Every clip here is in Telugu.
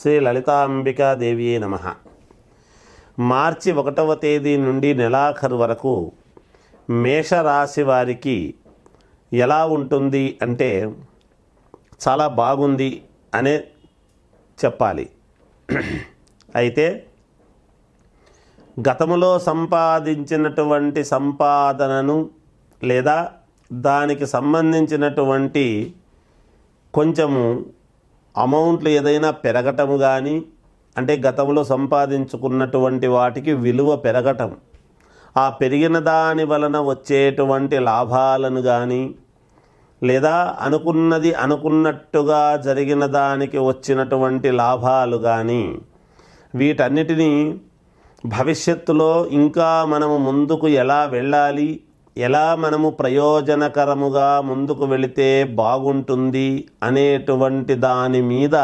శ్రీ లలితాంబికాదేవియే నమ. మార్చి ఒకటవ తేదీ నుండి నెలాఖరు వరకు మేషరాశి వారికి ఎలా ఉంటుంది అంటే చాలా బాగుంది అనే చెప్పాలి. అయితే గతములో సంపాదించినటువంటి సంపాదనను లేదా దానికి సంబంధించినటువంటి కొంచెము అమౌంట్లు ఏదైనా పెరగటము కానీ అంటే గతంలో సంపాదించుకున్నటువంటి వాటికి విలువ పెరగటం ఆ పెరిగిన దాని వలన వచ్చేటువంటి లాభాలను కానీ లేదా అనుకున్నది అనుకున్నట్టుగా జరిగిన దానికి వచ్చినటువంటి లాభాలు కానీ వీటన్నిటినీ భవిష్యత్తులో ఇంకా మనము ముందుకు ఎలా వెళ్ళాలి ఎలా మనము ప్రయోజనకరముగా ముందుకు వెళితే బాగుంటుంది అనేటువంటి దాని మీద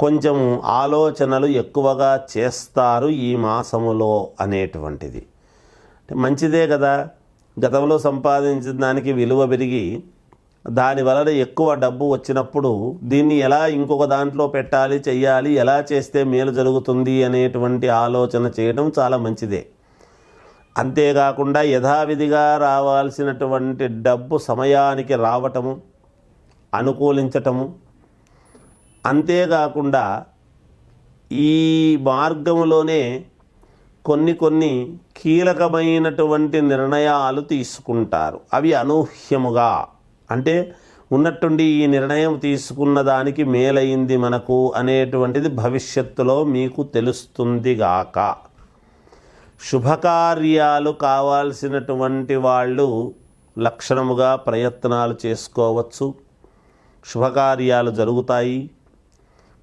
కొంచెం ఆలోచనలు ఎక్కువగా చేస్తారు ఈ మాసములో అనేటువంటిది. మంచిదే కదా. గతంలో సంపాదించిన దానికి విలువ పెరిగి దాని వలన ఎక్కువ డబ్బు వచ్చినప్పుడు దీన్ని ఎలా ఇంకొక దాంట్లో పెట్టాలి చెయ్యాలి ఎలా చేస్తే మేలు జరుగుతుంది అనేటువంటి ఆలోచన చేయడం చాలా మంచిదే. అంతేకాకుండా యథావిధిగా రావాల్సినటువంటి డబ్బు సమయానికి రావటము అనుకూలించటము. అంతేకాకుండా ఈ మార్గంలోనే కొన్ని కొన్ని కీలకమైనటువంటి నిర్ణయాలు తీసుకుంటారు. అవి అనూహ్యముగా. అంటే ఉన్నట్టుండి ఈ నిర్ణయం తీసుకున్న దానికి మేలైంది మనకు అనేటువంటిది భవిష్యత్తులో మీకు తెలుస్తుందిగాక శుభకార్యాలు కావాల్సినటువంటి వాళ్ళు లక్షణముగా ప్రయత్నాలు చేసుకోవచ్చు. శుభకార్యాలు జరుగుతాయి.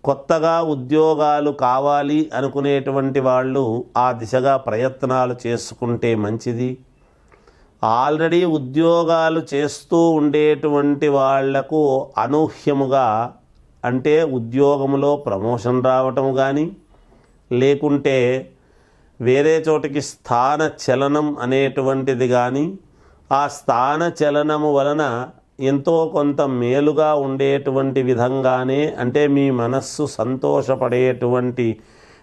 కొత్తగా ఉద్యోగాలు కావాలి అనుకునేటువంటి వాళ్ళు ఆ దిశగా ప్రయత్నాలు చేసుకుంటే మంచిది. ఆల్రెడీ ఉద్యోగాలు చేస్తూ ఉండేటువంటి వాళ్ళకు అనూహ్యముగా అంటే ఉద్యోగంలో ప్రమోషన్ రావటం కానీ లేకుంటే వేరే చోటికి స్థాన చలనం అనేటువంటిది కానీ ఆ స్థాన చలనము వలన ఎంతో కొంత మేలుగా ఉండేటువంటి విధంగానే అంటే మీ మనస్సు సంతోషపడేటువంటి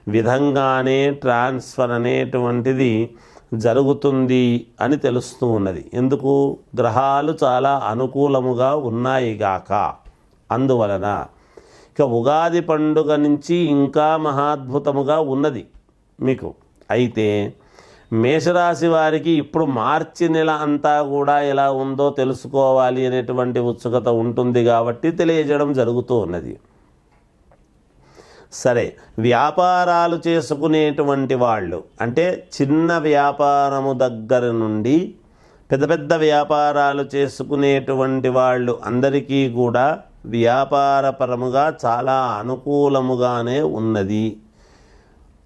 విధంగానే ట్రాన్స్ఫర్ అనేటువంటిది జరుగుతుంది అని తెలుస్తూ ఉన్నది. ఎందుకు? గ్రహాలు చాలా అనుకూలముగా ఉన్నాయి గాక. అందువలన ఇక ఉగాది పండుగ నుంచి ఇంకా మహాద్భుతముగా ఉన్నది మీకు. అయితే మేషరాశి వారికి ఇప్పుడు మార్చి నెల అంతా కూడా ఎలా ఉందో తెలుసుకోవాలి అనేటువంటి ఉత్సుకత ఉంటుంది కాబట్టి తెలియజేయడం జరుగుతూ ఉన్నది. సరే వ్యాపారాలు చేసుకునేటువంటి వాళ్ళు అంటే చిన్న వ్యాపారము దగ్గర నుండి పెద్ద పెద్ద వ్యాపారాలు చేసుకునేటువంటి వాళ్ళు అందరికీ కూడా వ్యాపారపరముగా చాలా అనుకూలముగానే ఉన్నది.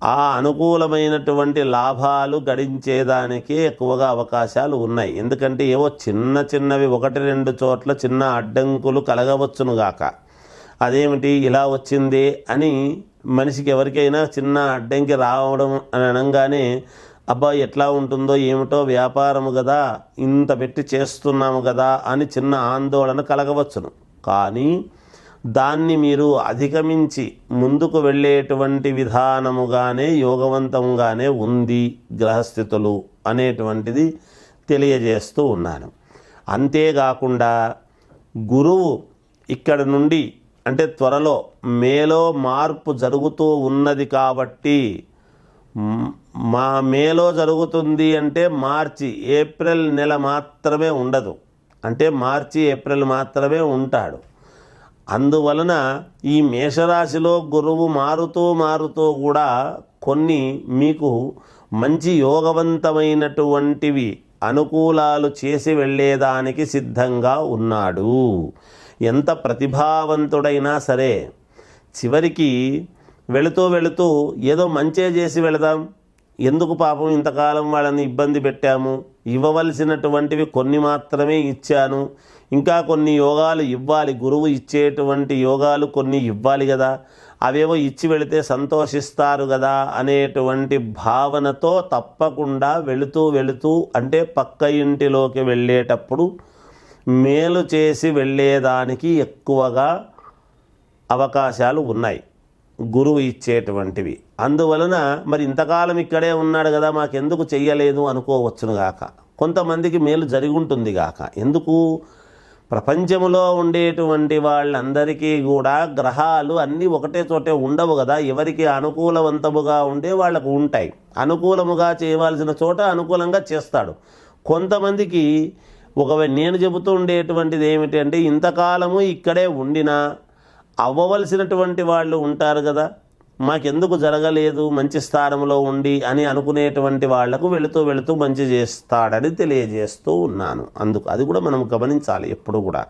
ఆ అనుకూలమైనటువంటి లాభాలు గడించేదానికి ఎక్కువగా అవకాశాలు ఉన్నాయి. ఎందుకంటే ఏవో చిన్న చిన్నవి ఒకటి రెండు చోట్ల చిన్న అడ్డంకులు కలగవచ్చునుగాక అదేమిటి? ఇలా వచ్చింది అని మనిషికి ఎవరికైనా చిన్న అడ్డంకి రావడం అని అనగానే అబ్బా ఎట్లా ఉంటుందో ఏమిటో వ్యాపారము కదా ఇంత పెట్టి చేస్తున్నాము కదా అని చిన్న ఆందోళన కలగవచ్చును. కానీ దాన్ని మీరు అధిగమించి ముందుకు వెళ్ళేటువంటి విధానముగానే యోగవంతంగానే ఉంది గ్రహస్థితులు అనేటువంటిది తెలియజేస్తూ ఉన్నాను. అంతేకాకుండా గురువు ఇక్కడ నుండి అంటే త్వరలో మేలో మార్పు జరుగుతూ ఉన్నది కాబట్టి మా మేలో జరుగుతుంది అంటే మార్చి ఏప్రిల్ నెల మాత్రమే ఉండదు. అంటే మార్చి ఏప్రిల్ మాత్రమే ఉంటాడు. అందువలన ఈ మేషరాశిలో గురువు మారుతూ మారుతూ కూడా కొన్ని మీకు మంచి యోగవంతమైనటువంటివి అనుకూలాలు చేసి వెళ్ళేదానికి సిద్ధంగా ఉన్నాడు. ఎంత ప్రతిభావంతుడైనా సరే చివరికి వెళుతూ వెళుతూ ఏదో మంచే చేసి వెళదాం. ఎందుకు పాపం ఇంతకాలం వాళ్ళని ఇబ్బంది పెట్టాము? ఇవ్వవలసినటువంటివి కొన్ని మాత్రమే ఇచ్చాను. ఇంకా కొన్ని యోగాలు ఇవ్వాలి. గురువు ఇచ్చేటువంటి యోగాలు కొన్ని ఇవ్వాలి కదా. అవేవో ఇచ్చి వెళితే సంతోషిస్తారు కదా అనేటువంటి భావనతో తప్పకుండా వెళుతూ వెళుతూ అంటే పక్క ఇంటిలోకి వెళ్ళేటప్పుడు మేలు చేసి వెళ్ళేదానికి ఎక్కువగా అవకాశాలు ఉన్నాయి. గురువు ఇచ్చేటువంటివి. అందువలన మరి ఇంతకాలం ఇక్కడే ఉన్నాడు కదా మాకెందుకు చెయ్యలేదు అనుకోవచ్చును గాక. కొంతమందికి మేలు జరిగి ఉంటుంది గాక. ఎందుకు? ప్రపంచంలో ఉండేటువంటి వాళ్ళందరికీ కూడా గ్రహాలు అన్నీ ఒకటే చోటే ఉండవు కదా. ఎవరికి అనుకూలవంతముగా ఉండే వాళ్ళకు ఉంటాయి. అనుకూలముగా చేయవలసిన చోట అనుకూలంగా చేస్తాడు. కొంతమందికి ఒకవేళ నేను చెబుతూ ఉండేటువంటిది ఏమిటంటే ఇంతకాలము ఇక్కడే ఉండినా అవ్వవలసినటువంటి వాళ్ళు ఉంటారు కదా. మాకెందుకు జరగలేదు మంచి స్థానంలో ఉండి అని అనుకునేటువంటి వాళ్ళకు వెళుతూ వెళుతూ మంచి చేస్తాడని తెలియజేస్తూ ఉన్నాను. అందుకు అది కూడా మనం గమనించాలి ఎప్పుడు కూడా.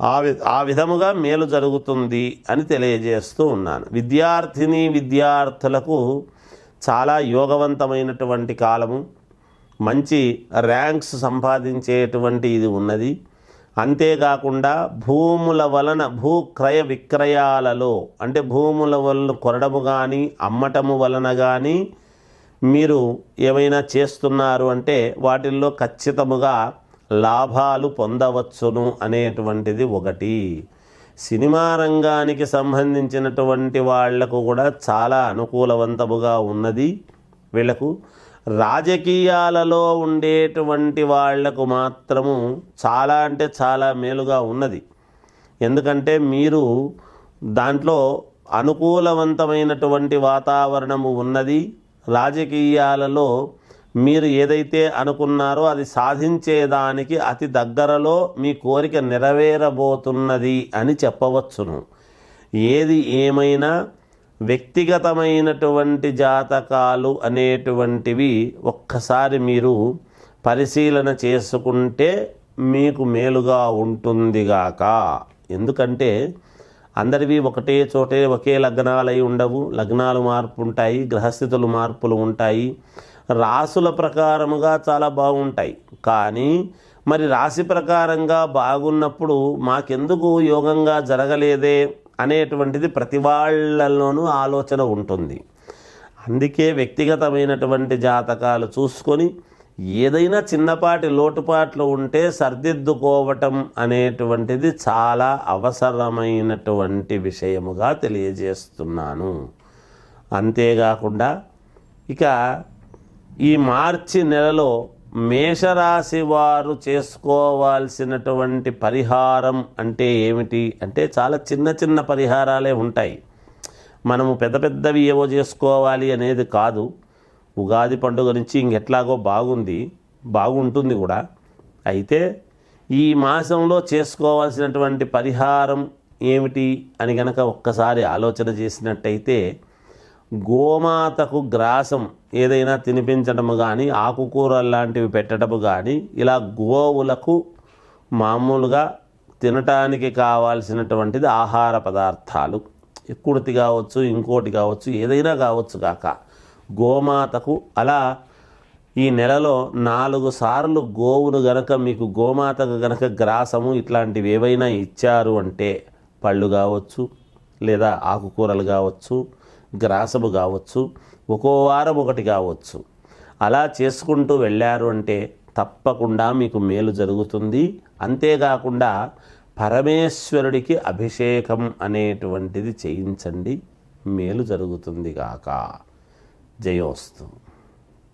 ఆ వి ఆ విధముగా మేలు జరుగుతుంది అని తెలియజేస్తూ ఉన్నాను. విద్యార్థిని విద్యార్థులకు చాలా యోగవంతమైనటువంటి కాలము మంచి ర్యాంక్స్ సంపాదించేటువంటి ఇది ఉన్నది. అంతేకాకుండా భూముల వలన భూ క్రయ విక్రయాలలో అంటే భూముల వలన కొనడము కానీ అమ్మటము వలన కానీ మీరు ఏమైనా చేస్తున్నారు అంటే వాటిల్లో ఖచ్చితముగా లాభాలు పొందవచ్చును అనేటువంటిది ఒకటి. సినిమా రంగానికి సంబంధించినటువంటి వాళ్ళకు కూడా చాలా అనుకూలవంతముగా ఉన్నది వీళ్ళకు. రాజకీయాలలో ఉండేటువంటి వాళ్ళకు మాత్రము చాలా అంటే చాలా మేలుగా ఉన్నది. ఎందుకంటే మీరు దాంట్లో అనుకూలవంతమైనటువంటి వాతావరణము ఉన్నది. రాజకీయాలలో మీరు ఏదైతే అనుకున్నారో అది సాధించేదానికి అతి దగ్గరలో మీ కోరిక నెరవేరబోతున్నది అని చెప్పవచ్చును. ఏది ఏమైనా వ్యక్తిగతమైనటువంటి జాతకాలు అనేటువంటివి ఒక్కసారి మీరు పరిశీలన చేసుకుంటే మీకు మేలుగా ఉంటుందిగాక ఎందుకంటే అందరివి ఒకటే చోటే ఒకే లగ్నాలై ఉండవు. లగ్నాలు మార్పు ఉంటాయి గ్రహస్థితులు మార్పులు ఉంటాయి. రాసుల ప్రకారముగా చాలా బాగుంటాయి. కానీ మరి రాశి ప్రకారంగా బాగున్నప్పుడు మాకెందుకు యోగంగా జరగలేదే? అనేటువంటిది ప్రతి వాళ్ళలోనూ ఆలోచన ఉంటుంది. అందుకే వ్యక్తిగతమైనటువంటి జాతకాలు చూసుకొని ఏదైనా చిన్నపాటి లోటుపాట్లు ఉంటే సర్దిద్దుకోవటం అనేటువంటిది చాలా అవసరమైనటువంటి విషయముగా తెలియజేస్తున్నాను. అంతేకాకుండా ఇక ఈ మార్చి నెలలో మేషరాశి వారు చేసుకోవాల్సినటువంటి పరిహారం అంటే ఏమిటి? అంటే చాలా చిన్న చిన్న పరిహారాలే ఉంటాయి. మనము పెద్ద పెద్దవి ఏవో చేసుకోవాలి అనేది కాదు. ఉగాది పండుగ నుంచి ఇంకెట్లాగో బాగుంది. బాగుంటుంది కూడా. అయితే ఈ మాసంలో చేసుకోవాల్సినటువంటి పరిహారం ఏమిటి అని గనక ఒక్కసారి ఆలోచన చేసినట్టయితే గోమాతకు గ్రాసం ఏదైనా తినిపించడము కానీ ఆకుకూరలు లాంటివి పెట్టడము కానీ ఇలా గోవులకు మామూలుగా తినటానికి కావాల్సినటువంటిది ఆహార పదార్థాలు. కుడితి కావచ్చు ఇంకోటి కావచ్చు ఏదైనా కావచ్చు కాక గోమాతకు అలా ఈ నెలలో నాలుగు సార్లు గోవును గనక మీకు గోమాతకు గనక గ్రాసము ఇట్లాంటివి ఏవైనా ఇచ్చారు అంటే పళ్ళు కావచ్చు లేదా ఆకుకూరలు కావచ్చు గ్రాసము కావచ్చు ఒక్కో వారం ఒకటి కావచ్చు. అలా చేసుకుంటూ వెళ్ళారు అంటే తప్పకుండా మీకు మేలు జరుగుతుంది. అంతేకాకుండా పరమేశ్వరుడికి అభిషేకం అనేటువంటిది చేయించండి. మేలు జరుగుతుంది కాక జయోస్తు.